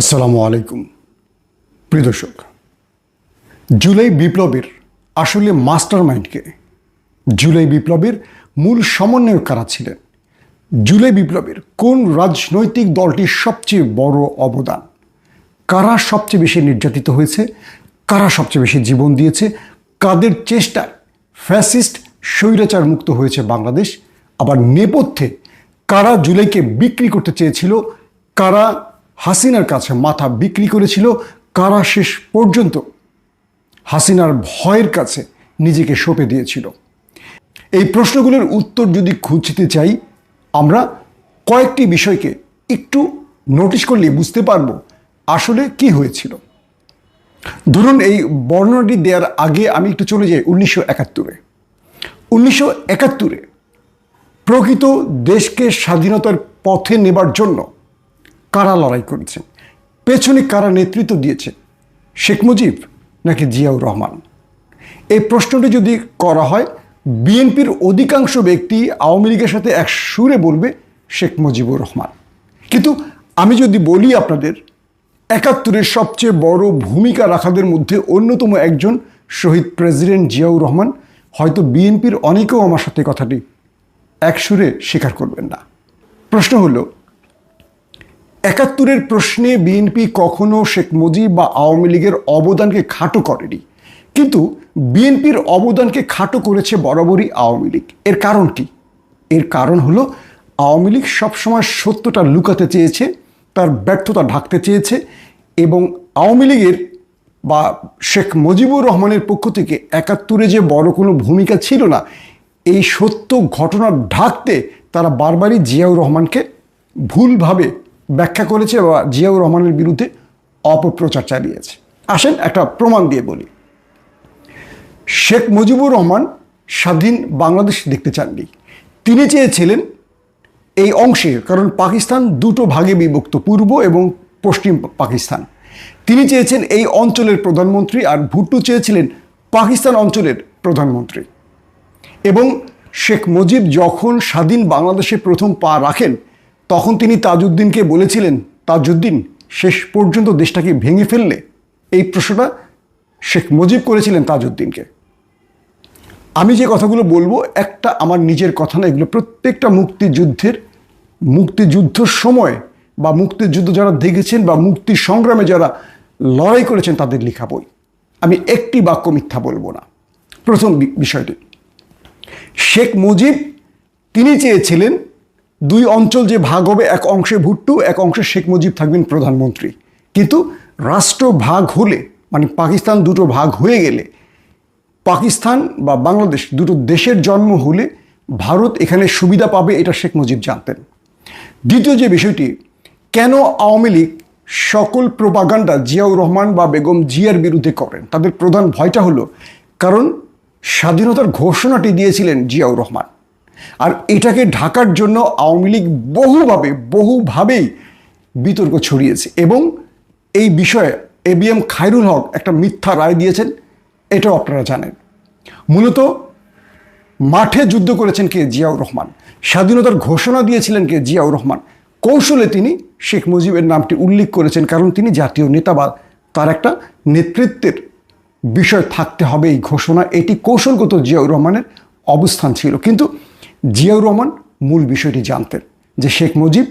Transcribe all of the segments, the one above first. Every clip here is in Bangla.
আসসালামু আলাইকুম। প্রিয় দর্শক, জুলাই বিপ্লবের আসলে মাস্টার মাইন্ডকে জুলাই বিপ্লবের মূল সমন্বয়ক কারা ছিলেন? জুলাই বিপ্লবের কোন রাজনৈতিক দলটির সবচেয়ে বড় অবদান? কারা সবচেয়ে বেশি নির্যাতিত হয়েছে? কারা সবচেয়ে বেশি জীবন দিয়েছে? কাদের চেষ্টায় ফ্যাসিস্ট স্বৈরাচার মুক্ত হয়েছে বাংলাদেশ? আবার নেপথ্যে কারা জুলাইকে বিক্রি করতে চেয়েছিল? কারা হাসিনার কাছে মাথা বিক্রি করেছিল কারা শেষ পর্যন্ত? হাসিনার ভয়ের কাছে নিজেকে সঁপে দিয়েছিল। এই প্রশ্নগুলোর উত্তর যদি খুঁজতে চাই, আমরা কয়েকটি বিষয়কে একটু নোটিশ করলে বুঝতে পারব আসলে কি হয়েছিল। ধরুন এই বর্ণনাটি দেওয়ার আগে আমি একটু চলে যাই উনিশশো একাত্তরে। উনিশশো একাত্তরে প্রকৃত দেশকে স্বাধীনতার পথে নেবার জন্য কারা লড়াই করেছেন পেছনে কারা নেতৃত্ব দিয়েছে? শেখ মুজিব নাকি জিয়াউর রহমান? এই প্রশ্নটি যদি করা হয়, বিএনপির অধিকাংশ ব্যক্তি আওয়ামী লীগের সাথে এক সুরে বলবে শেখ মুজিবুর রহমান। কিন্তু আমি যদি বলি আপনাদের, একাত্তরের সবচেয়ে বড় ভূমিকা রাখাদের মধ্যে অন্যতম একজন শহীদ প্রেসিডেন্ট জিয়াউর রহমান, হয়তো বিএনপির অনেকেও আমার সাথে কথাটি এক সুরে স্বীকার করবেন না। প্রশ্ন হলো একাত্তরের প্রশ্নে বিএনপি কখনো শেখ মুজিব বা আওয়ামী লীগের অবদানকে খাটো করেনি। কিন্তু বিএনপির অবদানকে খাটো করেছে বরাবরই আওয়ামী লীগ। এর কারণ কি? এর কারণ হলো আওয়ামী লীগ সবসময় সত্যটা লুকাতে চেয়েছে, তার ব্যর্থতা ঢাকতে চেয়েছে এবং আওয়ামী লীগের বা শেখ মুজিবুর রহমানের পক্ষ থেকে একাত্তরে যে বড় কোনো ভূমিকা ছিল না, এই সত্য ঘটনা ঢাকতে তারা বারবারই জিয়াউর রহমানকে ভুলভাবে ব্যাখ্যা করেছে বা জিয়াউর রহমানের বিরুদ্ধে অপপ্রচার চালিয়েছে। আসেন একটা প্রমাণ দিয়ে বলি। শেখ মুজিবুর রহমান স্বাধীন বাংলাদেশ দেখতে চাননি। তিনি চেয়েছিলেন এই অংশে, কারণ পাকিস্তান দুটো ভাগে বিভক্ত, পূর্ব এবং পশ্চিম পাকিস্তান। তিনি চেয়েছেন এই অঞ্চলের প্রধানমন্ত্রী আর ভুট্টো চেয়েছিলেন পাকিস্তান অঞ্চলের প্রধানমন্ত্রী। এবং শেখ মুজিব যখন স্বাধীন বাংলাদেশে প্রথম পা রাখেন তখন তিনি তাজউদ্দিনকে বলেছিলেন, তাজউদ্দিন, শেষ পর্যন্ত দেশটাকে ভেঙে ফেললে? এই প্রশ্নটা শেখ মুজিব করেছিলেন তাজউদ্দিনকে। আমি যে কথাগুলো বলব, একটা আমার নিজের কথা না, এগুলো প্রত্যেকটা মুক্তিযুদ্ধের মুক্তিযুদ্ধের সময় বা মুক্তিযুদ্ধ যারা দেখেছেন বা মুক্তি সংগ্রামে যারা লড়াই করেছেন, তাদের লেখা বই। আমি একটি বাক্য মিথ্যা বলব না। প্রথম বিষয়টি। শেখ মুজিব, তিনি চেয়েছিলেন দুই অঞ্চল যে ভাগ হবে, এক অংশে ভুট্টু, এক অংশে শেখ মুজিব থাকবেন প্রধানমন্ত্রী। কিন্তু রাষ্ট্র ভাগ হলে মানে পাকিস্তান দুটো ভাগ হয়ে গেলে, পাকিস্তান বা বাংলাদেশ দুটো দেশের জন্ম হলে ভারত এখানে সুবিধা পাবে, এটা শেখ মুজিব জানতেন। দ্বিতীয় যে বিষয়টি, কেন আওয়ামী লীগ সকল প্রোপাগান্ডা জিয়াউর রহমান বা বেগম জিয়ার বিরুদ্ধে করেন? তাদের প্রধান ভয়টা হলো, কারণ স্বাধীনতার ঘোষণাটি দিয়েছিলেন জিয়াউর রহমান। আর এটাকে ঢাকার জন্য আওয়ামী লীগ বহুভাবে, বহুভাবেই বিতর্ক ছড়িয়েছে এবং এই বিষয়ে A B M Khairul Haque একটা মিথ্যা রায় দিয়েছেন, এটাও আপনারা জানেন। মূলত মাঠে যুদ্ধ করেছেন কে? জিয়াউর রহমান। স্বাধীনতার ঘোষণা দিয়েছিলেন কে? জিয়াউর রহমান। কৌশলে তিনি শেখ মুজিবের নামটি উল্লেখ করেছেন, কারণ তিনি জাতীয় নেতা বা তার একটা নেতৃত্বের বিষয় থাকতে হবে এই ঘোষণা। এটি কৌশলগত জিয়াউর রহমানের অবস্থান ছিল। কিন্তু জিয়াউর রহমান মূল বিষয়টি জানতেন যে শেখ মুজিব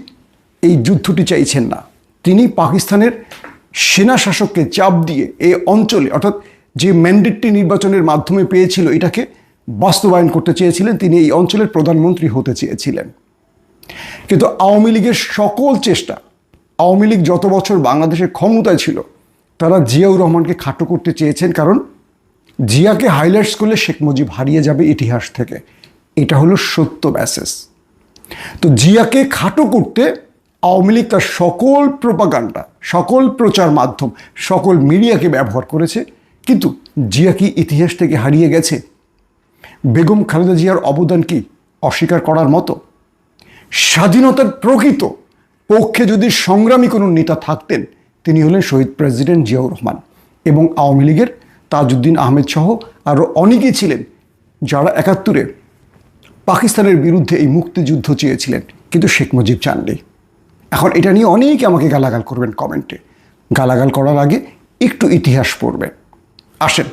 এই যুদ্ধটি চাইছেন না। তিনি পাকিস্তানের সেনা শাসককে চাপ দিয়ে এই অঞ্চলে, অর্থাৎ যে ম্যান্ডেটটি নির্বাচনের মাধ্যমে পেয়েছিল, এটাকে বাস্তবায়ন করতে চেয়েছিলেন, তিনি এই অঞ্চলের প্রধানমন্ত্রী হতে চেয়েছিলেন। কিন্তু আওয়ামী লীগের সকল চেষ্টা, আওয়ামী লীগ যত বছর বাংলাদেশের ক্ষমতায় ছিল, তারা জিয়াউর রহমানকে খাটো করতে চেয়েছেন, কারণ জিয়াকে হাইলাইটস করলে শেখ মুজিব হারিয়ে যাবে ইতিহাস থেকে। এটা হলো সত্য ব্যাসেস তো জিয়াকে খাটো করতে আওয়ামী লীগ তার সকল প্রোপাগান্ডা সকল প্রচার মাধ্যম, সকল মিডিয়াকে ব্যবহার করেছে। কিন্তু জিয়া কি ইতিহাস থেকে হারিয়ে গেছে? বেগম খালেদা জিয়ার অবদান কি অস্বীকার করার মতো? স্বাধীনতার প্রকৃত পক্ষে যদি সংগ্রামী কোনো নেতা থাকতেন, তিনি হলেন শহীদ প্রেসিডেন্ট জিয়াউর রহমান এবং আওয়ামী লীগের তাজউদ্দিন আহমেদ সহ আরও অনেকেই ছিলেন যারা একাত্তরে পাকিস্তানের বিরুদ্ধে এই মুক্তিযুদ্ধ চেয়েছিলেন, কিন্তু শেখ মুজিব চাননি। এখন এটা নিয়ে অনেকে আমাকে গালাগাল করবেন কমেন্টে। গালাগাল করার আগে একটু ইতিহাস পড়বেন। আসেন,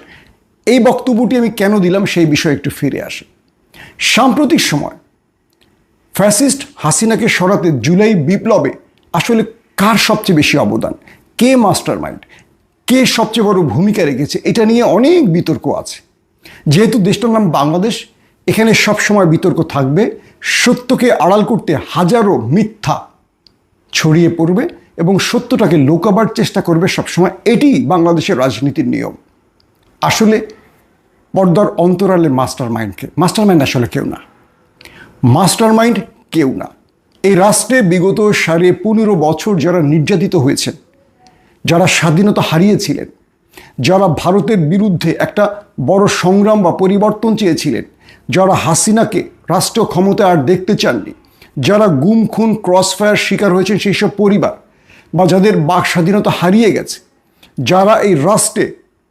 এই বক্তব্যটি আমি কেন দিলাম সেই বিষয়ে একটু ফিরে আসি। সাম্প্রতিক সময় ফ্যাসিস্ট হাসিনাকে সরাতে জুলাই বিপ্লবে আসলে কার সবচেয়ে বেশি অবদান? কে মাস্টার মাইন্ড কে সবচেয়ে বড় ভূমিকা রেখেছে? এটা নিয়ে অনেক বিতর্ক আছে। যেহেতু দেশটার নাম বাংলাদেশ এখানে সবসময় বিতর্ক থাকবে। সত্যকে আড়াল করতে হাজারো মিথ্যা ছড়িয়ে পড়বে এবং সত্যটাকে লোকাবার চেষ্টা করবে সবসময় এটি বাংলাদেশের রাজনীতির নিয়ম। আসলে পর্দার অন্তরালে মাস্টার মাইন্ডকে মাস্টার মাইন্ড আসলে কেউ না। মাস্টার মাইন্ড কেউ না। এই রাষ্ট্রে বিগত সাড়ে পনেরো বছর যারা নির্যাতিত হয়েছেন, যারা স্বাধীনতা হারিয়েছিলেন, যারা ভারতের বিরুদ্ধে একটা বড় সংগ্রাম বা পরিবর্তন চেয়েছিলেন যারা হাসিনাকে রাষ্ট্র ক্ষমতা আর দেখতে চাননি, যারা গুম, খুন ক্রসফায়ার শিকার হয়েছেন সেই সব পরিবার বা যাদের বাক স্বাধীনতা হারিয়ে গেছে, যারা এই রাষ্ট্রে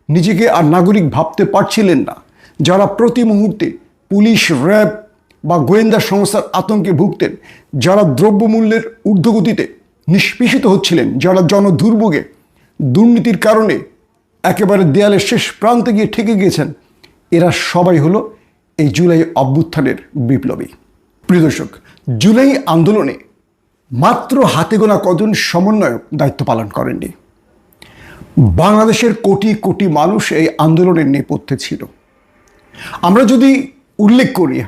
নিজেকে আর নাগরিক ভাবতে পারছিলেন না, যারা প্রতি মুহূর্তে পুলিশ, র্যাব বা গোয়েন্দা সংস্থার আতঙ্কে ভুগতেন, যারা দ্রব্যমূল্যের ঊর্ধ্বগতিতে নিষ্পেষিত হচ্ছিলেন, যারা জনদুর্ভোগে দুর্নীতির কারণে একেবারে দেয়ালের শেষ প্রান্তে গিয়ে ঠেকে গিয়েছেন, এরা সবাই হলো এই জুলাই অভ্যুত্থানের বিপ্লবী। প্রিয় দর্শক, জুলাই আন্দোলনে মাত্র হাতে গোনা কজন সমন্বয়ক দায়িত্ব পালন করেননি। বাংলাদেশের কোটি কোটি মানুষ এই আন্দোলনের নেপথ্যে ছিল। আমরা যদি উল্লেখ করি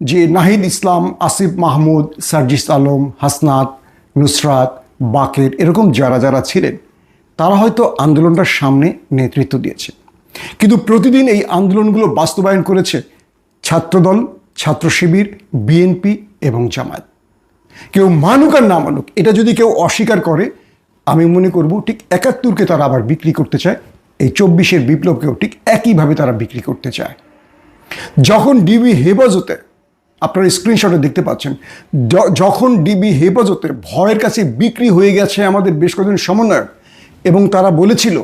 যে নাহিদ ইসলাম, আসিফ মাহমুদ, সার্জিস আলম, হাসনাত, নুসরাত, বাকের এরকম যারা যারা ছিলেন, তারা হয়তো আন্দোলনটার সামনে নেতৃত্ব দিয়েছে। কিন্তু প্রতিদিন এই আন্দোলনগুলো বাস্তবায়ন করেছে ছাত্রদল, ছাত্র শিবির বিএনপি এবং জামায়াত। কেউ মানুক আর না মানুক, এটা যদি কেউ অস্বীকার করে, আমি মনে করব ঠিক একাত্তরকে তারা আবার বিক্রি করতে চায়, এই চব্বিশের বিপ্লবকেও ঠিক একইভাবে তারা বিক্রি করতে চায়। যখন ডিবি হেফাজতে, আপনারা স্ক্রিনশটে দেখতে পাচ্ছেন যখন ডিবি হেফাজতে ভয়ের কাছে বিক্রি হয়ে গেছে আমাদের বেশ কয়েকজন সমন্বয়ক, এবং তারা বলেছিল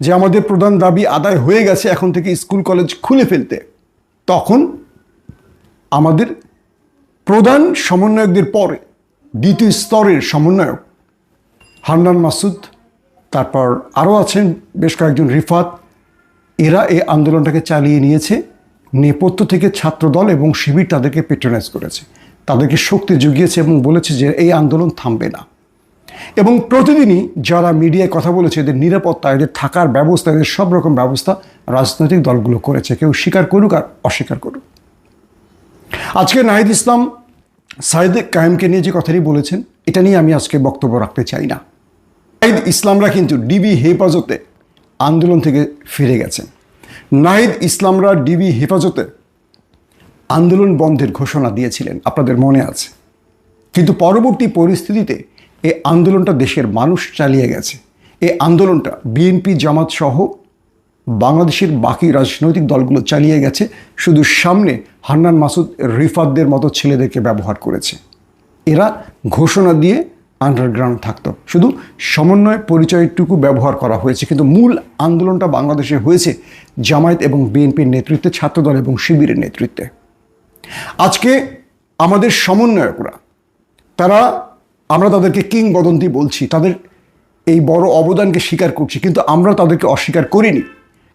যে আমাদের প্রধান দাবি আদায় হয়ে গেছে এখন থেকে স্কুল কলেজ খুলে ফেলতে। তখন আমাদের প্রধান সমন্বয়কদের পরে দ্বিতীয় স্তরের সমন্বয়ক হান্নান মাসুদ, তারপর আরও আছেন বেশ কয়েকজন রিফাত, এরা এই আন্দোলনটাকে চালিয়ে নিয়েছে। নেপথ্য থেকে ছাত্রদল এবং শিবির তাদেরকে পেট্রোনাইজ করেছে। তাদেরকে শক্তি জুগিয়েছে এবং বলেছে যে এই আন্দোলন থামবে না। এবং প্রতিদিনই যারা মিডিয়ায় কথা বলেছে, এদের নিরাপত্তা, এদের থাকার ব্যবস্থা, এদের সব রকম ব্যবস্থা রাজনৈতিক দলগুলো করেছে। কেউ স্বীকার করুক আর অস্বীকার করুক। আজকে নাহিদ ইসলাম সাইদে কায়েমকে নিয়ে যে কথাটি বলেছেন, এটা নিয়ে আমি আজকে বক্তব্য রাখতে চাই না। নাহিদ ইসলামরা কিন্তু ডিবি হেফাজতে আন্দোলন থেকে ফিরে গেছেন। নাহিদ ইসলামরা ডিবি হেফাজতে আন্দোলন বন্ধের ঘোষণা দিয়েছিলেন, আপনাদের মনে আছে। কিন্তু পরবর্তী পরিস্থিতিতে এই আন্দোলনটা দেশের মানুষ চালিয়ে গেছে। এই আন্দোলনটা বিএনপি জামাত সহ বাংলাদেশের বাকি রাজনৈতিক দলগুলো চালিয়ে গেছে। শুধু সামনে হান্নান মাসুদ রিফাতদের মতো ছেলেদেরকে ব্যবহার করেছে। এরা ঘোষণা দিয়ে আন্ডারগ্রাউন্ড থাকতো। শুধু সমন্বয় পরিচয়টুকু ব্যবহার করা হয়েছে। কিন্তু মূল আন্দোলনটা বাংলাদেশে হয়েছে জামায়াত এবং বিএনপির নেতৃত্বে, ছাত্রদল এবং শিবিরের নেতৃত্বে। আজকে আমাদের সমন্বয়করা, তারা আমরা তাদেরকে কিংবদন্তি বলছি, তাদের এই বড় অবদানকে স্বীকার করছি, কিন্তু আমরা তাদেরকে অস্বীকার করিনি।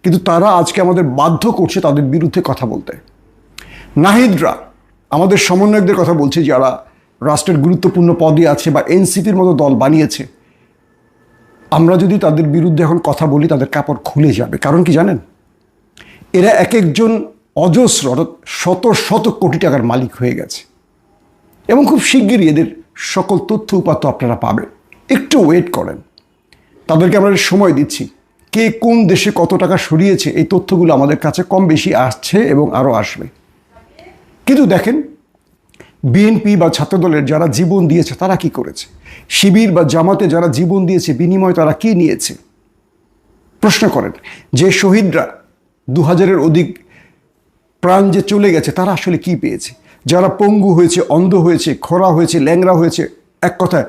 কিন্তু তারা আজকে আমাদের বাধ্য করছে তাদের বিরুদ্ধে কথা বলতে। নাহিদরা, আমাদের সমন্বয়কদের কথা বলছি যারা রাষ্ট্রের গুরুত্বপূর্ণ পদে আছে বা এনসিপির মতো দল বানিয়েছে। আমরা যদি তাদের বিরুদ্ধে এখন কথা বলি, তাদের কাপড় খুলে যাবে। কারণ কি জানেন? এরা এক একজন অজস্র শত শত কোটি টাকার মালিক হয়ে গেছে। এবং খুব শিগগিরই এদের সকল তথ্য উপাত্ত আপনারা পাবেন। একটু ওয়েট করেন। তাদেরকে আমরা সময় দিচ্ছি। কে কোন দেশে কত টাকা সরিয়েছে, এই তথ্যগুলো আমাদের কাছে কম বেশি আসছে এবং আরও আসবে। কিন্তু দেখেন বিএনপি বা ছাত্রদলের যারা জীবন দিয়েছে, তারা কি করেছে? শিবির বা জামাতে যারা জীবন দিয়েছে, বিনিময় তারা কি নিয়েছে? প্রশ্ন করেন, যে শহীদরা দু হাজারের অধিক প্রাণ যে চলে গেছে, তারা আসলে কি পেয়েছে? যারা পঙ্গু হয়েছে, অন্ধ হয়েছে, খরা হয়েছে ল্যাংরা হয়েছে, এক কথায়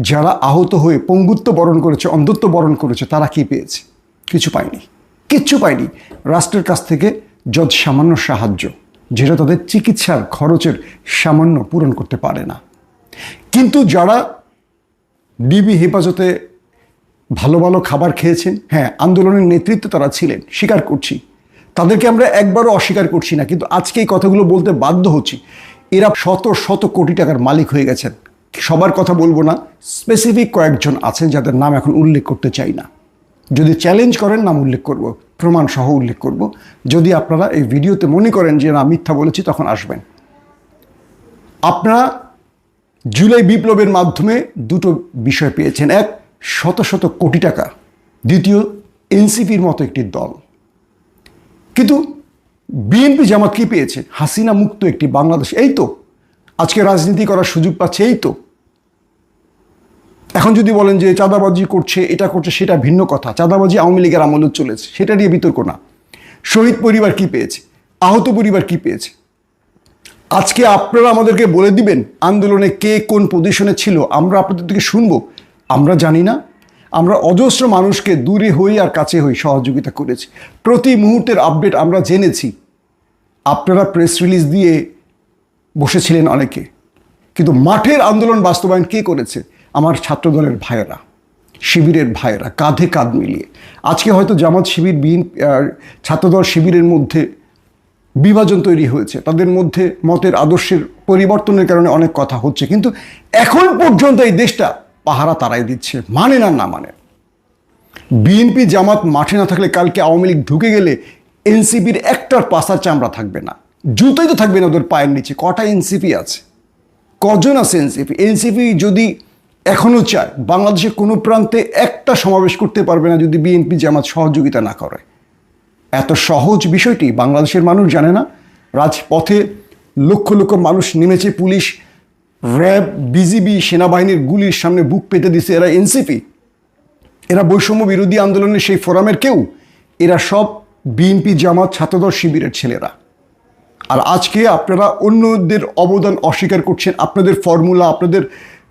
যারা আহত হয়ে পঙ্গুত্ব বরণ করেছে, অন্ধত্ব বরণ করেছে, তারা কি পেয়েছে? কিছু পায়নি। কিচ্ছু পায়নি। রাষ্ট্রের কাছ থেকে যত সামান্য সাহায্য, যেটা তাদের চিকিৎসার খরচের সামান্য পূরণ করতে পারে না। কিন্তু যারা ডিবি হেফাজতে ভালো ভালো খাবার খেয়েছেন হ্যাঁ আন্দোলনের নেতৃত্বে তারা ছিলেন, স্বীকার করছি। তাদেরকে আমরা একবারও অস্বীকার করছি না, কিন্তু আজকে এই কথাগুলো বলতে বাধ্য হচ্ছি। এরা শত শত কোটি টাকার মালিক হয়ে গেছেন। সবার কথা বলব না স্পেসিফিক কয়েকজন আছেন যাদের নাম এখন উল্লেখ করতে চাই না। যদি চ্যালেঞ্জ করেন, নাম উল্লেখ করব, প্রমাণ সহ উল্লেখ করব। যদি আপনারা এই ভিডিওতে মনে করেন যে না, মিথ্যা বলেছি, তখন আসবেন। আপনারা জুলাই বিপ্লবের মাধ্যমে দুটো বিষয় পেয়েছেন। এক, শত শত কোটি টাকা। দ্বিতীয়, এনসিপির মতো একটি দল। কিন্তু বিএনপি জামাত কি পেয়েছে? হাসিনা মুক্ত একটি বাংলাদেশ। এই তো, আজকে রাজনীতি করার সুযোগ পাচ্ছে, এই তো। এখন যদি বলেন যে চাঁদাবাজি করছে, এটা করছে, সেটা ভিন্ন কথা। চাঁদাবাজি আওয়ামী লীগের আমলে চলেছে, সেটা নিয়ে বিতর্ক না। শহীদ পরিবার কি পেয়েছে? আহত পরিবার কি পেয়েছে? আজকে আপনারা আমাদেরকে বলে দিবেন, আন্দোলনে কে কোন পজিশনে ছিল? আমরা আপনাদের থেকে শুনব। আমরা জানি না আমরা অজস্র মানুষকে দূরে হই আর কাছে হই সহযোগিতা করেছি। প্রতি মুহূর্তের আপডেট আমরা জেনেছি। আপনারা প্রেস রিলিজ দিয়ে বসেছিলেন অনেকে। কিন্তু মাঠের আন্দোলন বাস্তবায়ন কে করেছে? আমার ছাত্রদলের ভাইয়েরা, শিবিরের ভাইয়েরা, কাঁধে কাঁধ মিলিয়ে। আজকে হয়তো জামাত শিবির বিন ছাত্রদল শিবিরের মধ্যে বিভাজন তৈরি হয়েছে। তাদের মধ্যে মতের, আদর্শের পরিবর্তনের কারণে অনেক কথা হচ্ছে। কিন্তু এখন পর্যন্ত এই দেশটা পাহারা তারাই দিচ্ছে। মানে না না মানে। বিএনপি জামাত মাঠে না থাকলে কালকে আওয়ামী লীগ ঢুকে গেলে এনসিপির একটার পাশার চামড়া থাকবে না। জুতোই তো থাকবে না ওদের পায়ের নিচে। কটা এনসিপি আছে? কজন আছে এনসিপি? এনসিপি যদি এখনও চায়, বাংলাদেশের কোনো প্রান্তে একটা সমাবেশ করতে পারবে না যদি বিএনপি জামাত সহযোগিতা না করে। এত সহজ বিষয়টি বাংলাদেশের মানুষ জানে না। রাজপথে লক্ষ লক্ষ মানুষ নেমেছে পুলিশ র্যাব বিজিবি সেনাবাহিনীর গুলির সামনে বুক পেতে দিছে এরা এনসিপি। এরা বৈষম্য বিরোধী আন্দোলনের সেই ফোরামের কেউ। এরা সব বিএনপি জামাত ছাত্রদল শিবিরের ছেলেরা। আর আজকে আপনারা অন্যদের অবদান অস্বীকার করছেন, আপনাদের ফর্মুলা, আপনাদের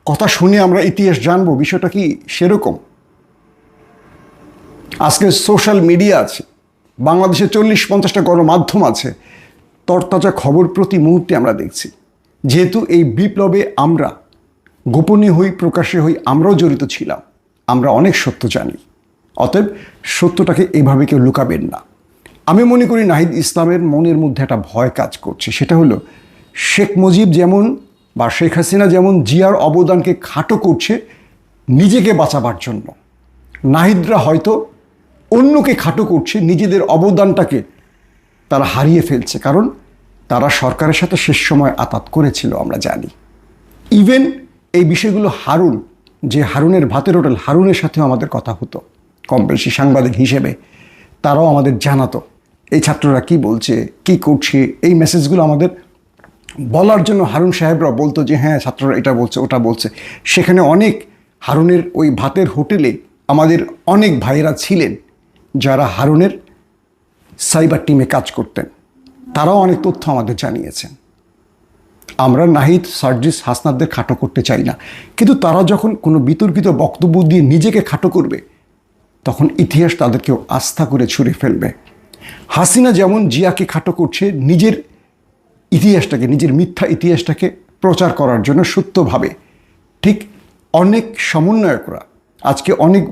কথা শুনে আমরা ইতিহাস জানব, বিষয়টা কি সেরকম? আজকে সোশ্যাল মিডিয়া আছে, বাংলাদেশে চল্লিশ পঞ্চাশটা গণমাধ্যম আছে, তরতাজা খবর প্রতি মুহূর্তে আমরা দেখছি। যেহেতু এই বিপ্লবে আমরা গোপনে হই প্রকাশে হই, আমরাও জড়িত ছিলাম। আমরা অনেক সত্য জানি। অতএব সত্যটাকে এভাবে কেউ লুকাবেন না। আমি মনে করি নাহিদ ইসলামের মনের মধ্যে একটা ভয় কাজ করছে। সেটা হলো শেখ মুজিব যেমন বা শেখ হাসিনা যেমন জিয়ার অবদানকে খাটো করছে নিজেকে বাঁচাবার জন্য। নাহিদরা হয়তো অন্যকে খাটো করছে, নিজেদের অবদানটাকে তারা হারিয়ে ফেলছে। কারণ তারা সরকারের সাথে শেষ সময় আতাত করেছিল, আমরা জানি। ইভেন এই বিষয়গুলো হারুন, যে হারুনের ভাতের হোটেল হারুনের সাথেও আমাদের কথা হতো, কম বেশি সাংবাদিক হিসেবে, তারাও আমাদের জানাতো। এই ছাত্ররা কি বলছে, কি করছে, এই মেসেজগুলো আমাদের বলার জন্য হারুন সাহেবরা বলতো যে হ্যাঁ ছাত্ররা এটা বলছে, ওটা বলছে। সেখানে অনেক হারুনের ওই ভাতের হোটেলে আমাদের অনেক ভাইয়েরা ছিলেন, যারা হারুনের সাইবার টিমে কাজ করতেন। তারাও অনেক তথ্য আমাদের জানিয়েছেন। আমরা নাহিদ, সার্জিস হাসনাদদের খাটো করতে চাই না। কিন্তু তারা যখন কোনো বিতর্কিত বক্তব্য দিয়ে নিজেকে খাটো করবে, তখন ইতিহাস তাদেরকেও আস্থা করে ছুঁড়ে ফেলবে। হাসিনা যেমন জিয়াকে খাটো করছে, নিজের ইতিহাসটাকে, নিজের মিথ্যা ইতিহাসটাকে প্রচার করার জন্য সত্যভাবে। ঠিক অনেক সমন্বয়করা আজকে অনেক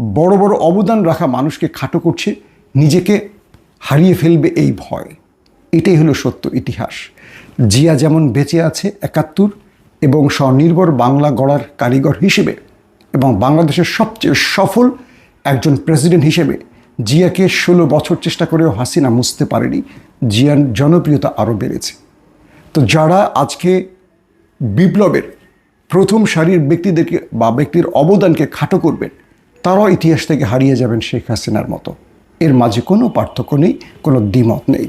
বড় বড় অবদান রাখা মানুষকে খাটো করছে, নিজেকে হারিয়ে ফেলবে এই ভয়। এটাই হলো সত্য ইতিহাস। জিয়া যেমন বেঁচে আছে একাত্তর এবং স্বনির্ভর বাংলা গড়ার কারিগর হিসেবে এবং বাংলাদেশের সবচেয়ে সফল একজন প্রেসিডেন্ট হিসেবে জিয়াকে ষোলো বছর চেষ্টা করেও হাসিনা মুছতে পারেনি। জিয়ার জনপ্রিয়তা আরও বেড়েছে। তো যারা আজকে বিপ্লবের প্রথম সারির ব্যক্তিদেরকে বা ব্যক্তির অবদানকে খাটো করবেন, তারাও ইতিহাস থেকে হারিয়ে যাবেন শেখ হাসিনার মতো। এর মাঝে কোনো পার্থক্য নেই, কোনো দ্বিমত নেই।